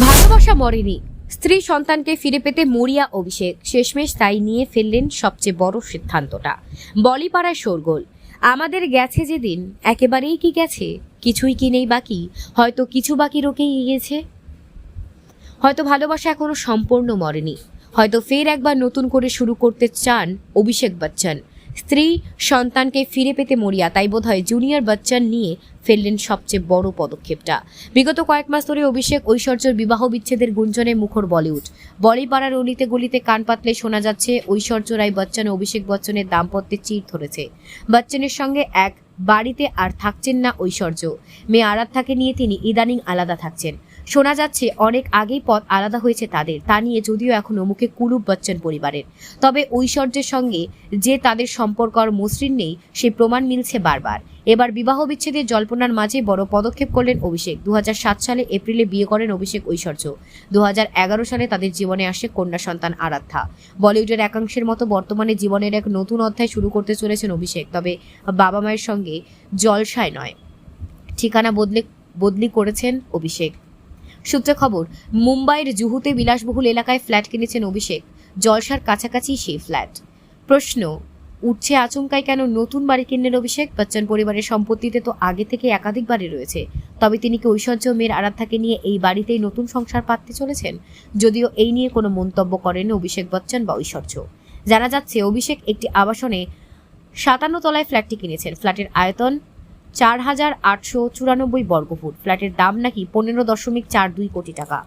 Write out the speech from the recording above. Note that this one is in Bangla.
ভালোবাসা মরেনি। স্ত্রী সন্তানকে ফিরে পেতে মরিয়া অভিষেক। শেষমেশ তাই নিয়ে ফেললেন সবচেয়ে বড় সিদ্ধান্তটা। বলিপাড়ায় শোরগোল। আমাদের গেছে যেদিন, একেবারেই কি গেছে? কিছুই কি নেই বাকি? হয়তো কিছু বাকি রোকেই গিয়েছে হয়তো ভালোবাসা এখনও সম্পূর্ণ মরেনি। হয়তো ফের একবার নতুন করে শুরু করতে চান অভিষেক বচ্চন। স্ত্রী সন্তানকে ফিরে পেতে মরিয়া, তাই বোধহয় জুনিয়র বচ্চন নিয়ে ফেললেন সবচেয়ে বড় পদক্ষেপটা। বিগত কয়েক মাস ধরে অভিষেক ঐশ্বর্যর বিবাহ বিচ্ছেদের গুঞ্জনে মুখর বলিউড। বলিপাড়ার অলিতে গলিতে কান পাতলে শোনা যাচ্ছে, ঐশ্বর্য রায় বচ্চন অভিষেক বচ্চনের দাম্পত্যে চির ধরেছে। বচ্চনের সঙ্গে এক, বাড়িতে আর থাকছেন না ঐশ্বর্য। মেয়ে আরাধ্যাকে নিয়ে তিনি ইদানিং আলাদা থাকছেন। শোনা যাচ্ছে, অনেক আগেই পথ আলাদা হয়েছে তাদের। তা নিয়ে যদিও এখনও মুখে কুলুপ বচ্চন পরিবারের। তবে ঐশ্বর্যের সঙ্গে যে তাদের সম্পর্ক আর মসৃণ নেই, সে প্রমাণ মিলছে বারবার। এবার বিবাহ বিচ্ছেদের জল্পনার মাঝে বড় পদক্ষেপ করলেন অভিষেক। দু হাজার সাত সালে এপ্রিলে বিয়ে করেন অভিষেক ঐশ্বর্য। দু হাজার এগারো সালে তাদের জীবনে আসে কন্যা সন্তান আরাধ্যা। বলিউডের একাংশের মতো বর্তমানে জীবনের এক নতুন অধ্যায় শুরু করতে চলেছেন অভিষেক। তবে বাবা মায়ের সঙ্গে জলসায় নয়। ঠিকানা বদলে বদলি করেছেন অভিষেক। সূত্রে খবর, মুম্বাইয়ের জুহুতে বিলাসবহুল এলাকায় ফ্ল্যাট কিনেছেন অভিষেক। জলসার কাছাকাছি সেই ফ্ল্যাট। প্রশ্ন, উঠছে আচমকায় কেন নতুন বাড়ি কিনলেন অভিষেক? বচ্চন পরিবারের সম্পত্তিতে তো আগে থেকে একাধিক বাড়ি রয়েছে। তবে তিনি কি ঐশ্বর্য মেয়ের আরাধ্যাকে নিয়ে এই বাড়িতেই নতুন সংসার পাততে চলেছেন? যদিও এই নিয়ে কোনো মন্তব্য করেন অভিষেক বচ্চন বা ঐশ্বর্য। জানা যাচ্ছে, অভিষেক একটি আবাসনে সাতান্ন তলায় ফ্ল্যাটটি কিনেছেন। ফ্ল্যাটের আয়তন চার হাজার আটশো চুরানব্বই বর্গফুট। ফ্ল্যাটের দাম নাকি পনেরো দশমিক চার দুই কোটি টাকা।